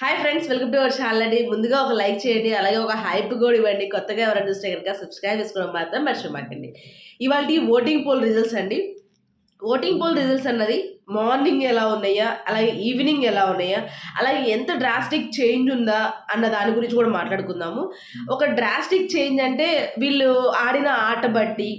Hi friends welcome to our channel అండి. ముందుగా ఒక లైక్ చేయండి అలాగే ఒక హైప్ కూడా ఇవ్వండి. కొత్తగా ఎవరైనా చూస్తే కనుక సబ్స్క్రైబ్ చేసుకోవడం మాత్రం మర్చిపోకండి ఇవాళ ఓటింగ్ పోల్ రిజల్ట్స్ అండి. ఓటింగ్ పోల్ రిజల్ట్స్ అన్నది మార్నింగ్ ఎలా ఉన్నాయా అలాగే ఈవినింగ్ ఎలా ఉన్నాయా అలాగే ఎంత డ్రాస్టిక్ చేంజ్ ఉందా అన్న దాని గురించి కూడా మాట్లాడుకుందాము. ఒక డ్రాస్టిక్ చేంజ్ అంటే వీళ్ళు ఆడిన ఆట బట్టి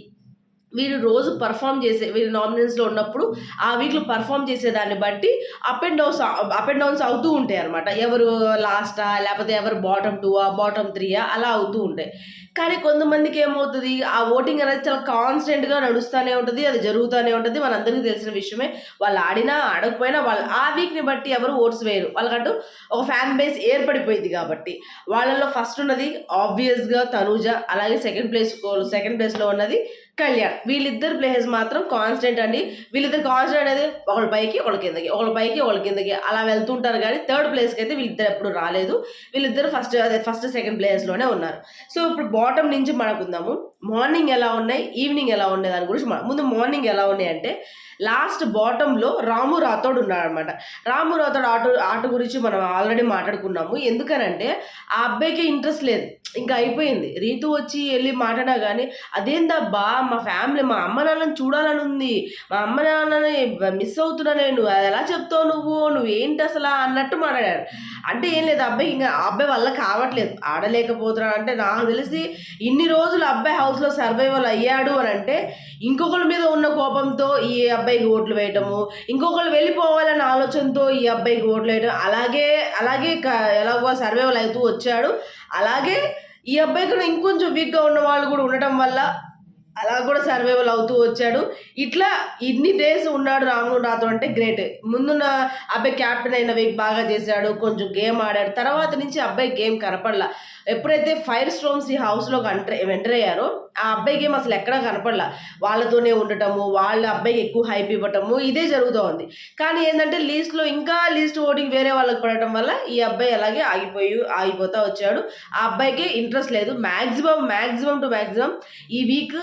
వీరు రోజు పర్ఫామ్ చేసే వీళ్ళు నామినేషన్స్లో ఉన్నప్పుడు ఆ వీక్లో పర్ఫామ్ చేసేదాన్ని బట్టి up and downs up and downs అవుతూ ఉంటాయి అనమాట ఎవరు లాస్టా లేకపోతే ఎవరు బాటమ్ టూవా బాటమ్ త్రీయా అలా అవుతూ ఉంటాయి. కానీ కొంతమందికి ఏమవుతుంది ఆ ఓటింగ్ అనేది చాలా కాన్స్టెంట్గా నడుస్తూనే ఉంటుంది అది జరుగుతూనే ఉంటుంది. మనందరికీ తెలిసిన విషయమే. వాళ్ళు ఆడినా ఆడకపోయినా వాళ్ళు ఆ వీక్ని బట్టి ఎవరు ఓట్స్ వేయరు. వాళ్ళకంటూ ఒక ఫ్యాన్ బేస్ ఏర్పడిపోయింది కాబట్టి. వాళ్ళలో ఫస్ట్ ఉన్నది ఆబ్వియస్గా తనూజ అలాగే సెకండ్ ప్లేస్ సెకండ్ ప్లేస్లో ఉన్నది కళ్యాణ్. వీళ్ళిద్దరు ప్లేయర్స్ మాత్రం కాన్స్టెంట్ అండి. వీళ్ళిద్దరు కాన్స్టెంట్ అనేది ఒకళ్ళ పైకి ఒకళ్ళ కిందకి ఒకళ్ళ పైకి ఒకళ్ళ కిందకి అలా వెళ్తుంటారు కానీ థర్డ్ ప్లేస్కి అయితే వీళ్ళిద్దరు ఎప్పుడు రాలేదు. వీళ్ళిద్దరు ఫస్ట్ అదే ఫస్ట్ సెకండ్ ప్లేయర్స్లోనే ఉన్నారు. సో ఇప్పుడు బాటమ్ నుంచి మనకుందాము. మార్నింగ్ ఎలా ఉన్నాయి? ఈవినింగ్ ఎలా ఉన్నాయి? దాని గురించి మన- ముందు మార్నింగ్ ఎలా ఉన్నాయి అంటే లాస్ట్ బాటంలో రాము రాథోడ్ ఉన్నాడనమాట రాము రాథోడ్ ఆట ఆట గురించి మనం ఆల్రెడీ మాట్లాడుకున్నాము. ఎందుకనంటే ఆ అబ్బాయికి ఇంట్రెస్ట్ లేదు. ఇంకా అయిపోయింది. రీతు వచ్చి వెళ్ళి మాట్లాడా కానీ అదేందబ్బా మా ఫ్యామిలీ మా అమ్మ నాన్నని చూడాలని ఉంది. మా అమ్మ నాన్నని మిస్ అవుతున్నా నేను. అది ఎలా చెప్తావు నువ్వు? నువ్వు ఏంటి అసలు? అన్నట్టు మాట్లాడాడు అంటే ఏం లేదు అబ్బాయి ఇంకా ఆ అబ్బాయి వల్ల కావట్లేదు. ఆడలేకపోతున్నాడు అంటే నాకు తెలిసి ఇన్ని రోజులు అబ్బాయి హౌస్లో సర్వైవల్ అయ్యాడు అని అంటే ఇంకొకరి మీద ఉన్న కోపంతో ఈ అబ్బాయికి ఓట్లు వేయటము ఇంకొకరు వెళ్ళిపోవాలన్న ఆలోచనతో ఈ అబ్బాయికి ఓట్లు వేయటం అలాగే అలాగే ఎలాగో సర్వైవల్ అవుతూ వచ్చాడు. అలాగే ఈ అబ్బాయి కూడా ఇంకొంచెం వీక్గా ఉన్న వాళ్ళు కూడా ఉండటం వల్ల అలా కూడా సర్వైవల్ అవుతూ వచ్చాడు. ఇట్లా ఇన్ని డేస్ ఉన్నాడు రాముడు నాతో అంటే గ్రేట్. ముందున్న అబ్బాయి క్యాప్టెన్ అయిన వీక్ బాగా చేశాడు కొంచెం గేమ్ ఆడాడు. తర్వాత నుంచి అబ్బాయి గేమ్ కనపడలా. ఎప్పుడైతే ఫైర్ స్టోమ్స్ ఈ హౌస్లోకి ఎంటర్ ఎంటర్ అయ్యారో ఆ అబ్బాయి గేమ్ అసలు ఎక్కడా కనపడలా. వాళ్ళతోనే ఉండటము వాళ్ళ అబ్బాయికి ఎక్కువ హైప్ ఇవ్వటము ఇదే జరుగుతూ ఉంది. కానీ ఏంటంటే లీస్ట్లో ఇంకా లీస్ట్ ఓటింగ్ వేరే వాళ్ళకి పడటం వల్ల ఈ అబ్బాయి అలాగే ఆగిపోయి ఆగిపోతా వచ్చాడు. ఆ అబ్బాయికి ఇంట్రెస్ట్ లేదు. మ్యాక్సిమం మ్యాక్సిమం టు మ్యాక్సిమం ఈ వీక్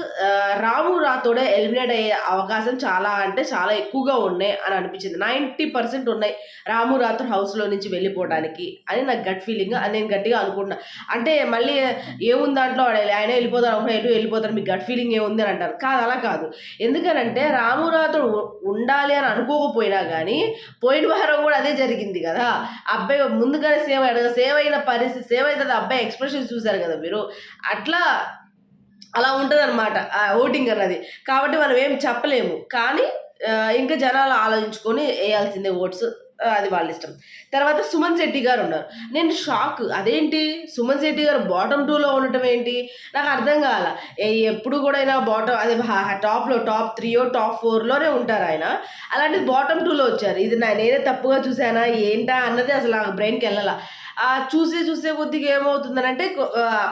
రాము రాతోడే ఎలిమినేట్ అయ్యే అవకాశం చాలా అంటే చాలా ఎక్కువగా ఉన్నాయి అని అనిపించింది. నైంటీ పర్సెంట్ ఉన్నాయి రాము రాథోడ్ హౌస్లో నుంచి వెళ్ళిపోవడానికి అని నాకు గట్ ఫీలింగ్ అని నేను గట్టిగా అనుకుంటున్నా. అంటే మళ్ళీ ఏముంది దాంట్లో? ఆయన వెళ్ళిపోతాను అనుకున్నా ఎటు వెళ్ళిపోతారు మీకు గట్ ఫీలింగ్ ఏముంది అని అంటారు. కాదు అలా కాదు. ఎందుకనంటే రాము ఉండాలి అని అనుకోకపోయినా కానీ పోయిన వారం కూడా అదే జరిగింది కదా. అబ్బాయి ముందుగానే సేవ్ అయ్యాడు సేవ్ అయిన పరిస్థితి సేవ్ అవుతుంది అబ్బాయి ఎక్స్ప్రెషన్ చూశారు కదా మీరు. అట్లా అలా ఉంటుంది అనమాట ఓటింగ్ అన్నది. కాబట్టి మనం ఏం చెప్పలేము. కానీ ఇంకా జనాలు ఆలోచించుకొని వేయాల్సిందే ఓట్స్. అది వాళ్ళ ఇష్టం. తర్వాత సుమన్ శెట్టి గారు ఉన్నారు. నేను షాక్. అదేంటి? సుమన్ శెట్టి గారు బాటమ్ టూలో ఉండటం ఏంటి? నాకు అర్థం కాల. ఎప్పుడు కూడా అయినా బాటమ్ అదే టాప్లో టాప్ త్రీయో టాప్ ఫోర్లోనే ఉంటారు ఆయన. అలాంటిది బాటమ్ టూలో వచ్చారు. ఇది నేనే తప్పుగా చూసానా ఏంటా? అన్నది అసలు నాకు బ్రెయిన్కి వెళ్ళాల. ఆ చూసే చూసే కొద్దిగా ఏమవుతుందనంటే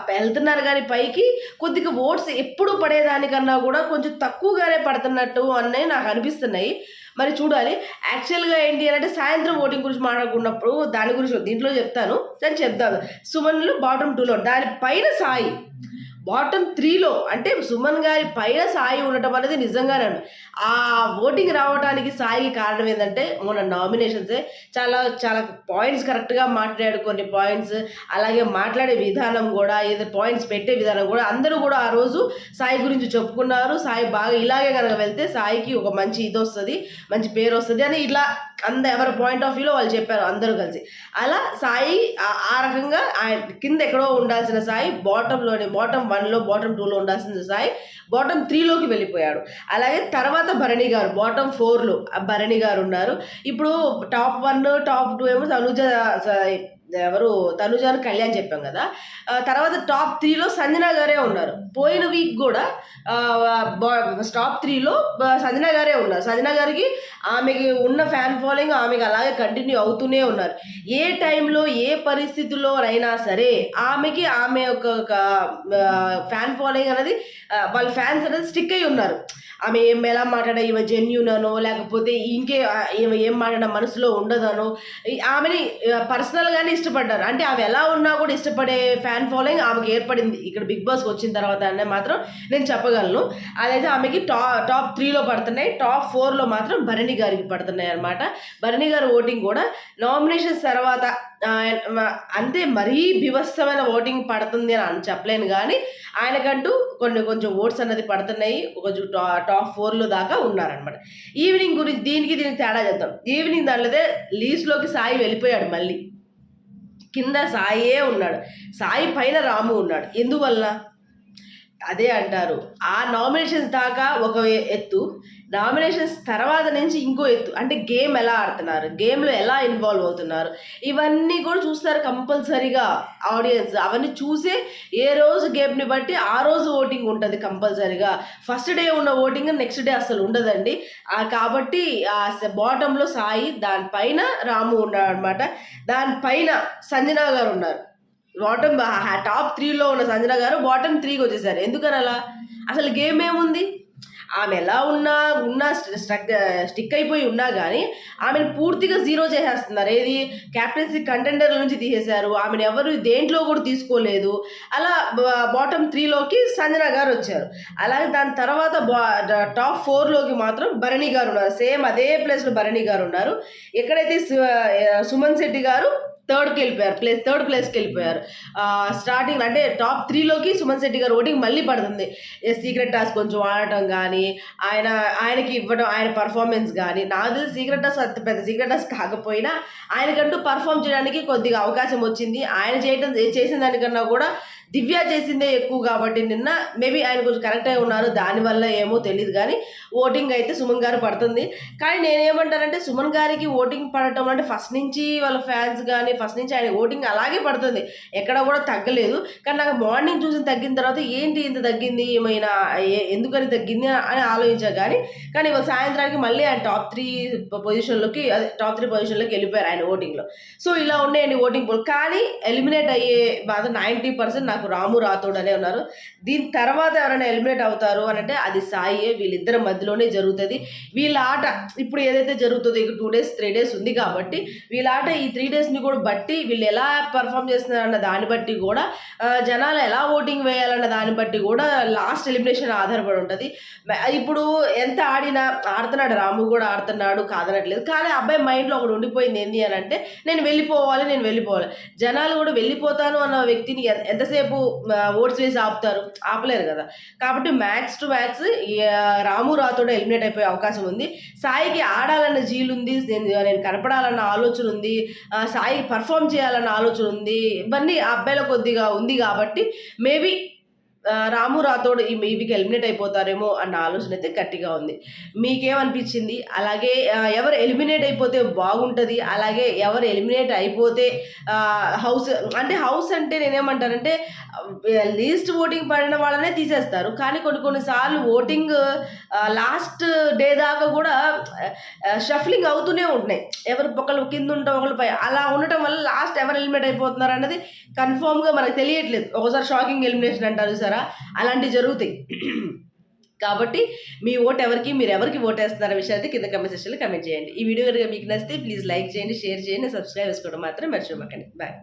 వెళ్తున్నారు కానీ పైకి కొద్దిగా ఓట్స్ ఎప్పుడు పడేదానికన్నా కూడా కొంచెం తక్కువగానే పడుతున్నట్టు అన్నవి నాకు అనిపిస్తున్నాయి. మరి చూడాలి. యాక్చువల్గా ఏంటి అని అంటే సాయంత్రం ఓటింగ్ గురించి మాట్లాడుకున్నప్పుడు దాని గురించి దీంట్లో చెప్తాను. నేను చెప్తాను సుమన్లు బాటమ్ టూలో దాని పైన సాయి. బాటమ్ త్రీలో అంటే సుమన్ గారి పైన సాయి ఉండటం అనేది నిజంగానే ఉంది. ఆ ఓటింగ్ రావడానికి సాయికి కారణం ఏంటంటే మొన్న నామినేషన్సే చాలా చాలా పాయింట్స్ కరెక్ట్గా మాట్లాడాడు కొన్ని పాయింట్స్ అలాగే మాట్లాడే విధానం కూడా ఏదో పాయింట్స్ పెట్టే విధానం కూడా అందరూ కూడా ఆ రోజు సాయి గురించి చెప్పుకున్నారు. సాయి బాగా ఇలాగే కనుక వెళ్తే సాయికి ఒక మంచి ఇది వస్తుంది మంచి పేరు వస్తుంది అని ఇలా అంద ఎవరి పాయింట్ ఆఫ్ వ్యూలో వాళ్ళు చెప్పారు అందరూ కలిసి. అలా సాయి ఆ- ఆ రకంగా ఆయన కింద ఎక్కడో ఉండాల్సిన సాయి బాటంలోని బాటం వన్లో బాటమ్ టూలో ఉండాల్సిన సాయి. బాటమ్ త్రీలోకి వెళ్ళిపోయాడు. అలాగే తర్వాత భరణి గారు బాటమ్ ఫోర్లో భరణి గారు ఉన్నారు. ఇప్పుడు టాప్ వన్ టాప్ టూ ఏమో తనుజ స- ఎవరు తనుజాను కళ్యాణ్ చెప్పాం కదా. తర్వాత టాప్ త్రీలో సంజన గారే ఉన్నారు. పోయిన వీక్ కూడా టాప్ త్రీలో సంజన గారే ఉన్నారు. సంజన గారికి ఆమెకి ఉన్న ఫ్యాన్ ఫాలోయింగ్ ఆమెకి అలాగే కంటిన్యూ అవుతూనే ఉన్నారు. ఏ టైంలో ఏ పరిస్థితుల్లో అయినా సరే ఆమెకి ఆమె యొక్క ఫ్యాన్ ఫాలోయింగ్ అనేది వాళ్ళ ఫ్యాన్స్ అనేది స్టిక్ అయి ఉన్నారు. ఆమె ఏం ఎలా మాట్లాడ ఈమె జెన్యున్ అనో లేకపోతే ఇంకే ఈమె ఏం మాట్లాడ మనసులో ఉండదనో ఆమెని పర్సనల్గానే ఇష్టపడ్డారు. అంటే ఆమె ఎలా ఉన్నా కూడా ఇష్టపడే ఫ్యాన్ ఫాలోయింగ్ ఆమెకి ఏర్పడింది. ఇక్కడ బిగ్ బాస్కి వచ్చిన తర్వాత అనే మాత్రం నేను చెప్పగలను. అదైతే ఆమెకి టా టాప్ త్రీలో పడుతున్నాయి. టాప్ ఫోర్లో మాత్రం భరణి గారికి పడుతున్నాయి అనమాట భరణి గారి ఓటింగ్ కూడా నామినేషన్స్ తర్వాత అంతే మరీ బిభత్సమైన ఓటింగ్ పడుతుంది అని అని చెప్పలేను కానీ ఆయనకంటూ కొన్ని కొంచెం ఓట్స్ అన్నది పడుతున్నాయి. కొంచెం టా టాప్ ఫోర్లో దాకా ఉన్నారనమాట ఈవినింగ్ గురించి దీనికి దీనికి తేడా చేద్దాం ఈవినింగ్ దానిలోదే లీస్లోకి సాయి వెళ్ళిపోయాడు మళ్ళీ. కింద సాయే ఉన్నాడు. సాయి పైన రాము ఉన్నాడు. ఎందువల్ల? అదే అంటారు. ఆ నామినేషన్స్ దాకా ఒక ఎత్తు నామినేషన్స్ తర్వాత నుంచి ఇంకో ఎత్తు. అంటే గేమ్ ఎలా ఆడుతున్నారు? గేమ్లో ఎలా ఇన్వాల్వ్ అవుతున్నారు? ఇవన్నీ కూడా చూస్తారు కంపల్సరీగా ఆడియన్స్. అవన్నీ చూసే ఏ రోజు గేమ్ని బట్టి ఆ రోజు ఓటింగ్ ఉంటుంది కంపల్సరీగా. ఫస్ట్ డే ఉన్న ఓటింగ్ నెక్స్ట్ డే అసలు ఉండదండి. కాబట్టి ఆ బాటంలో సాయి దానిపైన రాము ఉన్నాడు అనమాట దానిపైన సంజనా గారు ఉన్నారు. బాటమ్ టాప్ త్రీలో ఉన్న సంజన గారు బాటమ్ త్రీకి వచ్చేసారు. ఎందుకని అలా అసలు గేమ్ ఏముంది? ఆమె ఎలా ఉన్నా ఉన్నా స్ట్రక్ స్టిక్ అయిపోయి ఉన్నా కానీ ఆమెను పూర్తిగా జీరో చేసేస్తున్నారు. ఏది? క్యాప్టెన్సీ కంటెండర్ నుంచి తీసేశారు. ఆమెను ఎవరు దేంట్లో కూడా తీసుకోలేదు. అలా బాటమ్ త్రీలోకి సంజన గారు వచ్చారు. అలాగే దాని తర్వాత బా టాప్ ఫోర్లోకి మాత్రం భరణి గారు ఉన్నారు. సేమ్ అదే ప్లేస్లో భరణి గారు ఉన్నారు. ఎక్కడైతే సుమన్ శెట్టి గారు థర్డ్కి వెళ్ళిపోయారు ప్లేస్ థర్డ్ ప్లేస్కి వెళ్ళిపోయారు. స్టార్టింగ్ అంటే టాప్ త్రీలోకి సుమన్ శెట్టి గారు ఓటింగ్ మళ్ళీ పడుతుంది. సీక్రెట్ టాస్ కొంచెం ఆడటం కానీ ఆయన ఆయనకి ఇవ్వడం ఆయన పర్ఫార్మెన్స్ కానీ నాకు తెలిసి సీక్రెట్ టాస్ అంత పెద్ద సీక్రెట్ టాస్ కాకపోయినా ఆయనకంటూ పర్ఫామ్ చేయడానికి కొద్దిగా అవకాశం వచ్చింది. ఆయన చేయడం చేసిన దానికన్నా కూడా దివ్య చేసిందే ఎక్కువ కాబట్టి నిన్న మేబీ ఆయన కొంచెం కరెక్ట్ అయి ఉన్నారు. దానివల్ల ఏమో తెలియదు కానీ ఓటింగ్ అయితే సుమన్ గారు పడుతుంది. కానీ నేనేమంటానంటే సుమన్ గారికి ఓటింగ్ పడటం అంటే ఫస్ట్ నుంచి వాళ్ళ ఫ్యాన్స్ కానీ ఫస్ట్ నుంచి ఆయన ఓటింగ్ అలాగే పడుతుంది. ఎక్కడ కూడా తగ్గలేదు. కానీ నాకు మార్నింగ్ చూసి తగ్గిన తర్వాత ఏంటి ఇంత తగ్గింది? ఏమైనా ఎందుకని తగ్గింది? అని ఆలోచించా కానీ కానీ ఇవాళ సాయంత్రానికి మళ్ళీ ఆయన టాప్ త్రీ పొజిషన్లోకి అదే టాప్ త్రీ పొజిషన్లోకి వెళ్ళిపోయారు ఆయన ఓటింగ్లో. సో ఇలా ఉన్నాయండి ఓటింగ్ పోల్. కానీ ఎలిమినేట్ అయ్యే బాధ నైంటీ పర్సెంట్ నాకు రాము రాతోడనే అనే ఉన్నారు. దీని తర్వాత ఎవరైనా ఎలిమినేట్ అవుతారు అని అంటే అది సాయి వీళ్ళిద్దరి మధ్యలోనే జరుగుతుంది. వీళ్ళ ఆట ఇప్పుడు ఏదైతే జరుగుతుందో ఇక టూ డేస్ త్రీ డేస్ ఉంది కాబట్టి వీళ్ళ ఆట ఈ త్రీ డేస్ని కూడా బట్టి వీళ్ళు ఎలా పర్ఫామ్ చేస్తున్నారు అన్న దాన్ని బట్టి కూడా జనాలు ఎలా ఓటింగ్ వేయాలన్న దాన్ని బట్టి కూడా లాస్ట్ ఎలిమినేషన్ ఆధారపడి ఉంటుంది. ఇప్పుడు ఎంత ఆడినా ఆడుతున్నాడు రాము కూడా ఆడుతున్నాడు కాదనట్లేదు. కానీ అబ్బాయి మైండ్లో ఒకటి ఉండిపోయింది ఏంటి అని అంటే నేను వెళ్ళిపోవాలి నేను వెళ్ళిపోవాలి. జనాలు కూడా వెళ్ళిపోతాను అన్న వ్యక్తిని ఎంతసేపు ఎంతసేపు ఓట్స్ వేసి ఆపుతారు. ఆపలేరు కదా. కాబట్టి max to max Ramu Rathod eliminate అయిపోయే అవకాశం ఉంది. సాయికి ఆడాలన్న జీలు ఉంది నేను నేను కనపడాలన్న ఆలోచన ఉంది సాయి పర్ఫామ్ చేయాలన్న ఆలోచన ఉంది ఇవన్నీ ఆ అబ్బాయిలో కొద్దిగా ఉంది కాబట్టి మేబీ రాము రాతోడు ఈ వీక్ ఎలిమినేట్ అయిపోతారేమో అన్న ఆలోచన అయితే గట్టిగా ఉంది. మీకేమనిపించింది? అలాగే ఎవరు ఎలిమినేట్ అయిపోతే బాగుంటుంది? అలాగే ఎవరు ఎలిమినేట్ అయిపోతే హౌస్ అంటే హౌస్ అంటే నేనేమంటానంటే లీస్ట్ ఓటింగ్ పడిన వాళ్ళనే తీసేస్తారు. కానీ కొన్ని కొన్నిసార్లు ఓటింగ్ లాస్ట్ డే దాకా కూడా షఫ్లింగ్ అవుతూనే ఉంటున్నాయి. ఎవరు ఒకళ్ళు కింద ఉంటాం ఒకళ్ళు పై. అలా ఉండటం వల్ల లాస్ట్ ఎవరు ఎలిమినేట్ అయిపోతున్నారు అన్నది కన్ఫామ్గా మనకు తెలియట్లేదు. ఒకసారి షాకింగ్ ఎలిమినేషన్ అంటారు సార్ అలాంటివి జరుగుతాయి. కాబట్టి మీ ఓట్ ఎవరికి మీరు ఎవరికి ఓట్ వేస్తున్నారో విషయాన్ని కింద కమెంట్ సెక్షన్లో కమెంట్ చేయండి. ఈ వీడియో కనుక మీకు నచ్చితే ప్లీజ్ లైక్ చేయండి షేర్ చేయండి సబ్స్క్రైబ్ చేసుకోవడం మాత్రం మర్చిపోకండి. బాయ్